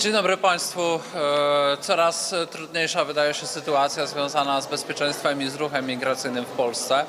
Dzień dobry Państwu. E, Coraz trudniejsza wydaje się sytuacja związana z bezpieczeństwem i z ruchem migracyjnym w Polsce.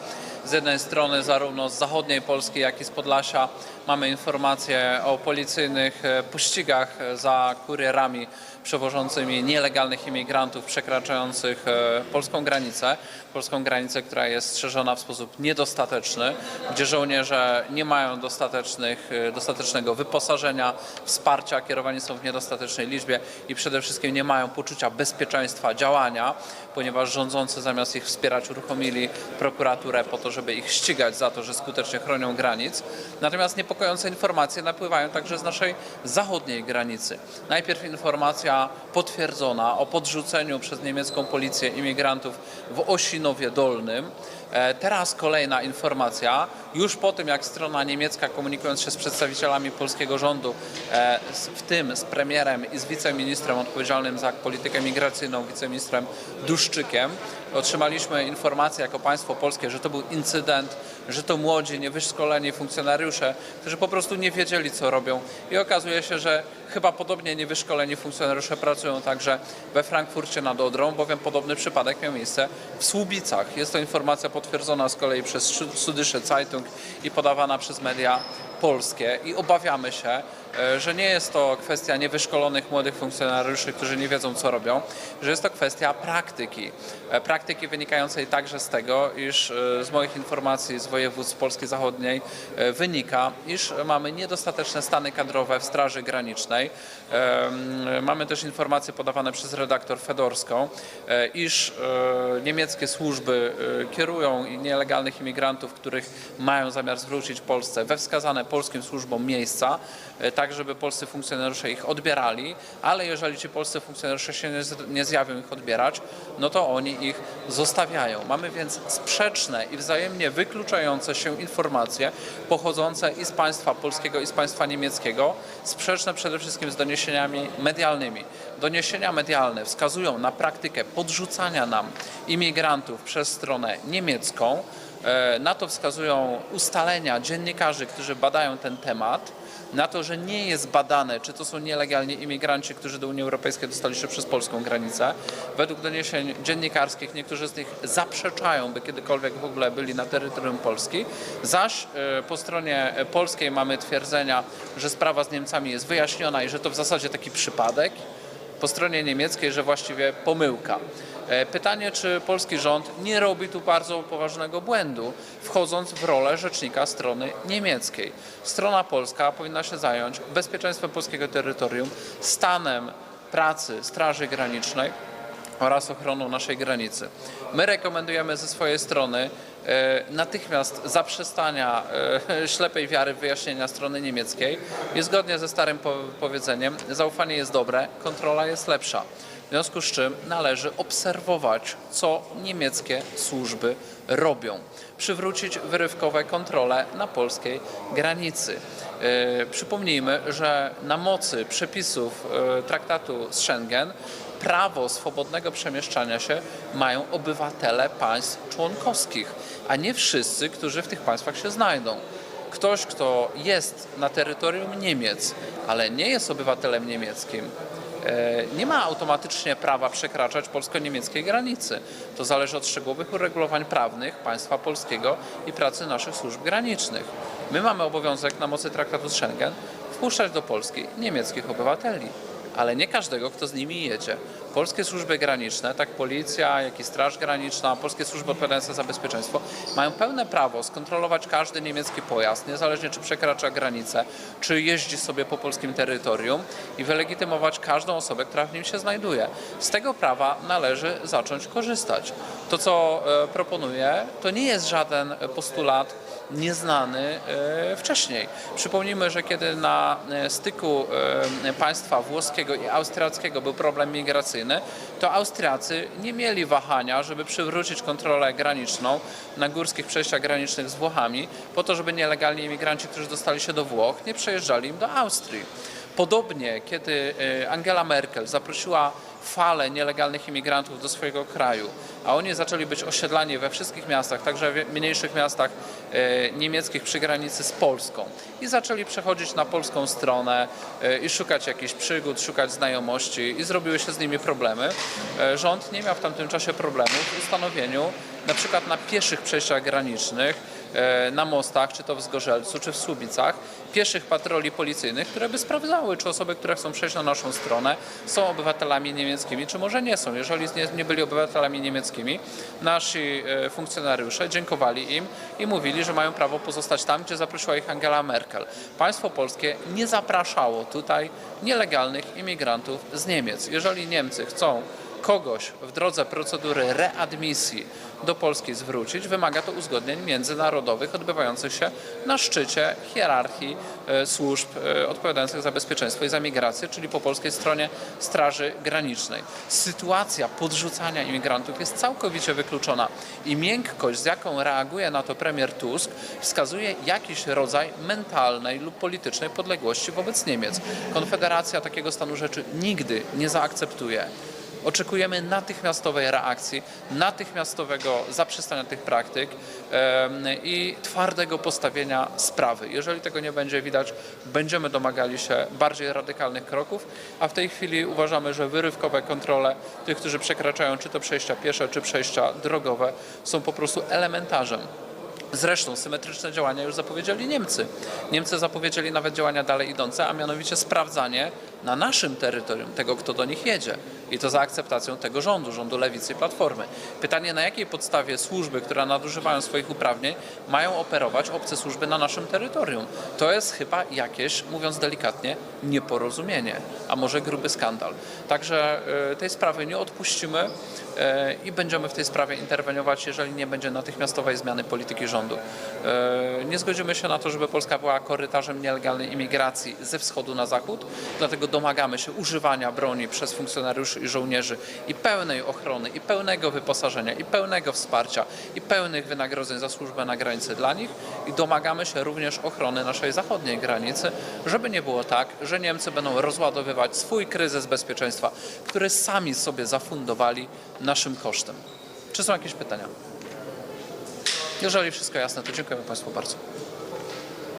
Z jednej strony zarówno z zachodniej Polski, jak i z Podlasia mamy informacje o policyjnych e, pościgach za kurierami przewożącymi nielegalnych imigrantów przekraczających e, polską granicę. Polską granicę, która jest strzeżona w sposób niedostateczny, gdzie żołnierze nie mają dostatecznych, e, dostatecznego wyposażenia, wsparcia, kierowani są w niedostatecznej liczbie i przede wszystkim nie mają poczucia bezpieczeństwa działania, ponieważ rządzący zamiast ich wspierać uruchomili prokuraturę po to, żeby ich ścigać za to, że skutecznie chronią granic. Natomiast niepokojące informacje napływają także z naszej zachodniej granicy. Najpierw informacja potwierdzona o podrzuceniu przez niemiecką policję imigrantów w Osinowie Dolnym. E, Teraz kolejna informacja, już po tym jak strona niemiecka komunikując się z przedstawicielami polskiego rządu, e, w tym z premierem i z wiceministrem odpowiedzialnym za politykę migracyjną, wiceministrem Duszczykiem, otrzymaliśmy informację jako państwo polskie, że to był incydent, że to młodzi, niewyszkoleni funkcjonariusze, którzy po prostu nie wiedzieli co robią i okazuje się, że chyba podobnie niewyszkoleni funkcjonariusze pracują także we Frankfurcie nad Odrą, bowiem podobny przypadek miał miejsce w Słubicach. Jest to informacja potwierdzona z kolei przez Süddeutsche Zeitung i podawana przez media polskie i obawiamy się, że nie jest to kwestia niewyszkolonych młodych funkcjonariuszy, którzy nie wiedzą co robią, że jest to kwestia praktyki. E, Praktyki wynikającej także z tego, iż e, z moich informacji z województw Polski Zachodniej e, wynika, iż mamy niedostateczne stany kadrowe w Straży Granicznej. Mamy też informacje podawane przez redaktor Fedorską, e, iż e, niemieckie służby e, kierują nielegalnych imigrantów, których mają zamiar zwrócić Polsce we wskazane polskim służbom miejsca, e, tak żeby polscy funkcjonariusze ich odbierali, ale jeżeli ci polscy funkcjonariusze się nie, zjawią ich odbierać, no to oni ich zostawiają. Mamy więc sprzeczne i wzajemnie wykluczające się informacje pochodzące i z państwa polskiego, i z państwa niemieckiego, sprzeczne przede wszystkim z doniesieniami medialnymi. Doniesienia medialne wskazują na praktykę podrzucania nam imigrantów przez stronę niemiecką. E, Na to wskazują ustalenia dziennikarzy, którzy badają ten temat. Na to, że nie jest badane, czy to są nielegalni imigranci, którzy do Unii Europejskiej dostali się przez polską granicę. Według doniesień dziennikarskich niektórzy z nich zaprzeczają, by kiedykolwiek w ogóle byli na terytorium Polski. Zaś e, po stronie polskiej mamy twierdzenia, że sprawa z Niemcami jest wyjaśniona i że to w zasadzie taki przypadek po stronie niemieckiej, że właściwie pomyłka. E, Pytanie, czy polski rząd nie robi tu bardzo poważnego błędu, wchodząc w rolę rzecznika strony niemieckiej. Strona polska powinna się zająć bezpieczeństwem polskiego terytorium, stanem pracy Straży Granicznej oraz ochroną naszej granicy. My rekomendujemy ze swojej strony natychmiast zaprzestania e, ślepej wiary wyjaśnienia strony niemieckiej i zgodnie ze starym po- powiedzeniem zaufanie jest dobre, kontrola jest lepsza. W związku z czym należy obserwować, co niemieckie służby robią. Przywrócić wyrywkowe kontrole na polskiej granicy. E, Przypomnijmy, że na mocy przepisów e, traktatu z Schengen prawo swobodnego przemieszczania się mają obywatele państw członkowskich, a nie wszyscy, którzy w tych państwach się znajdą. Ktoś, kto jest na terytorium Niemiec, ale nie jest obywatelem niemieckim, nie ma automatycznie prawa przekraczać polsko-niemieckiej granicy. To zależy od szczegółowych uregulowań prawnych państwa polskiego i pracy naszych służb granicznych. My mamy obowiązek na mocy traktatu z Schengen wpuszczać do Polski niemieckich obywateli ale nie każdego, kto z nimi jedzie. Polskie służby graniczne, tak policja, jak i Straż Graniczna, polskie służby odpowiadające za bezpieczeństwo, mają pełne prawo skontrolować każdy niemiecki pojazd, niezależnie czy przekracza granicę, czy jeździ sobie po polskim terytorium i wylegitymować każdą osobę, która w nim się znajduje. Z tego prawa należy zacząć korzystać. To, co e, proponuję, to nie jest żaden postulat nieznany e, wcześniej. Przypomnijmy, że kiedy na e, styku e, państwa włoskiego i austriackiego był problem migracyjny, to Austriacy nie mieli wahania, żeby przywrócić kontrolę graniczną na górskich przejściach granicznych z Włochami, po to, żeby nielegalni imigranci, którzy dostali się do Włoch, nie przejeżdżali im do Austrii. Podobnie, kiedy Angela Merkel zaprosiła falę nielegalnych imigrantów do swojego kraju, a oni zaczęli być osiedlani we wszystkich miastach, także w mniejszych miastach e, niemieckich przy granicy z Polską i zaczęli przechodzić na polską stronę e, i szukać jakichś przygód, szukać znajomości i zrobiły się z nimi problemy. E, Rząd nie miał w tamtym czasie problemów w ustanowieniu na przykład na pieszych przejściach granicznych, na mostach, czy to w Zgorzelcu, czy w Słubicach, pieszych patroli policyjnych, które by sprawdzały, czy osoby, które chcą przejść na naszą stronę, są obywatelami niemieckimi, czy może nie są. Jeżeli nie, nie byli obywatelami niemieckimi, nasi e, funkcjonariusze dziękowali im i mówili, że mają prawo pozostać tam, gdzie zaprosiła ich Angela Merkel. Państwo polskie nie zapraszało tutaj nielegalnych imigrantów z Niemiec. Jeżeli Niemcy chcą kogoś w drodze procedury readmisji do Polski zwrócić, wymaga to uzgodnień międzynarodowych odbywających się na szczycie hierarchii e, służb e, odpowiadających za bezpieczeństwo i za migrację, czyli po polskiej stronie Straży Granicznej. Sytuacja podrzucania imigrantów jest całkowicie wykluczona i miękkość, z jaką reaguje na to premier Tusk, wskazuje jakiś rodzaj mentalnej lub politycznej podległości wobec Niemiec. Konfederacja takiego stanu rzeczy nigdy nie zaakceptuje. Oczekujemy natychmiastowej reakcji, natychmiastowego zaprzestania tych praktyk i twardego postawienia sprawy. Jeżeli tego nie będzie widać, będziemy domagali się bardziej radykalnych kroków, a w tej chwili uważamy, że wyrywkowe kontrole tych, którzy przekraczają czy to przejścia piesze, czy przejścia drogowe są po prostu elementarzem Zresztą symetryczne działania już zapowiedzieli Niemcy. Niemcy zapowiedzieli nawet działania dalej idące, a mianowicie sprawdzanie na naszym terytorium tego, kto do nich jedzie. I to za akceptacją tego rządu, rządu Lewicy i Platformy. Pytanie, na jakiej podstawie służby, które nadużywają swoich uprawnień, mają operować obce służby na naszym terytorium? To jest chyba jakieś, mówiąc delikatnie, nieporozumienie, a może gruby skandal. Także y, tej sprawy nie odpuścimy i będziemy w tej sprawie interweniować, jeżeli nie będzie natychmiastowej zmiany polityki rządu. Y, Nie zgodzimy się na to, żeby Polska była korytarzem nielegalnej imigracji ze wschodu na zachód, dlatego domagamy się używania broni przez funkcjonariuszy i żołnierzy i pełnej ochrony, i pełnego wyposażenia, i pełnego wsparcia, i pełnych wynagrodzeń za służbę na granicy dla nich i domagamy się również ochrony naszej zachodniej granicy, żeby nie było tak, że Niemcy będą rozładowywać swój kryzys bezpieczeństwa, który sami sobie zafundowali naszym kosztem. Czy są jakieś pytania? Jeżeli wszystko jasne, to dziękujemy Państwu bardzo.